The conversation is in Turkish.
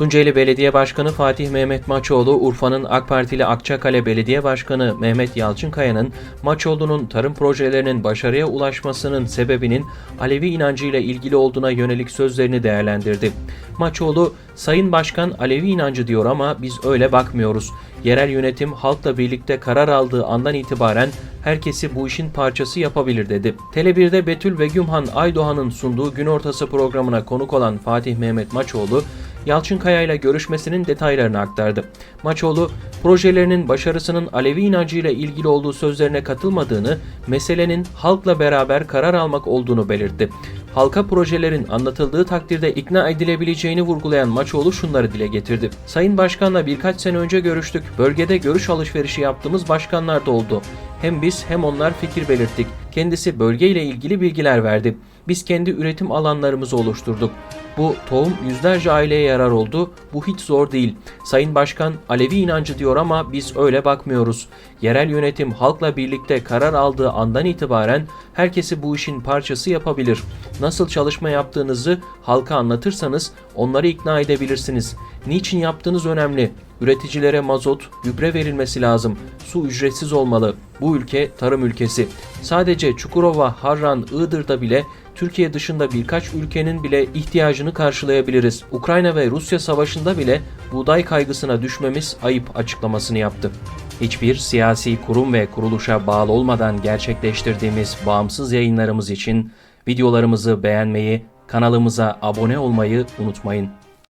Tunceli Belediye Başkanı Fatih Mehmet Maçoğlu, Urfa'nın AK Partili Akçakale Belediye Başkanı Mehmet Yalçınkaya'nın Maçoğlu'nun tarım projelerinin başarıya ulaşmasının sebebinin Alevi inancıyla ilgili olduğuna yönelik sözlerini değerlendirdi. Maçoğlu, Sayın Başkan Alevi inancı diyor ama biz öyle bakmıyoruz. Yerel yönetim halkla birlikte karar aldığı andan itibaren herkesi bu işin parçası yapabilir dedi. Tele1'de Betül ve Gümhan Aydoğan'ın sunduğu gün ortası programına konuk olan Fatih Mehmet Maçoğlu, Yalçınkaya ile görüşmesinin detaylarını aktardı. Maçoğlu, projelerinin başarısının Alevi inancıyla ilgili olduğu sözlerine katılmadığını, meselenin halkla beraber karar almak olduğunu belirtti. Halka projelerin anlatıldığı takdirde ikna edilebileceğini vurgulayan Maçoğlu şunları dile getirdi. Sayın Başkan'la birkaç sene önce görüştük. Bölgede görüş alışverişi yaptığımız başkanlar da oldu. Hem biz hem onlar fikir belirttik. Kendisi bölgeyle ilgili bilgiler verdi. Biz kendi üretim alanlarımızı oluşturduk. Bu tohum yüzlerce aileye yarar oldu. Bu hiç zor değil. Sayın Başkan Alevi inancı diyor ama biz öyle bakmıyoruz. Yerel yönetim halkla birlikte karar aldığı andan itibaren herkesi bu işin parçası yapabilir. Nasıl çalışma yaptığınızı halka anlatırsanız onları ikna edebilirsiniz. Niçin yaptığınız önemli. Üreticilere mazot, gübre verilmesi lazım. Su ücretsiz olmalı. Bu ülke tarım ülkesi. Sadece Çukurova, Harran, Iğdır'da bile Türkiye dışında birkaç ülkenin bile ihtiyacını karşılayabiliriz. Ukrayna ve Rusya savaşında bile buğday kaygısına düşmemiz ayıp açıklamasını yaptı. Hiçbir siyasi kurum ve kuruluşa bağlı olmadan gerçekleştirdiğimiz bağımsız yayınlarımız için videolarımızı beğenmeyi, kanalımıza abone olmayı unutmayın.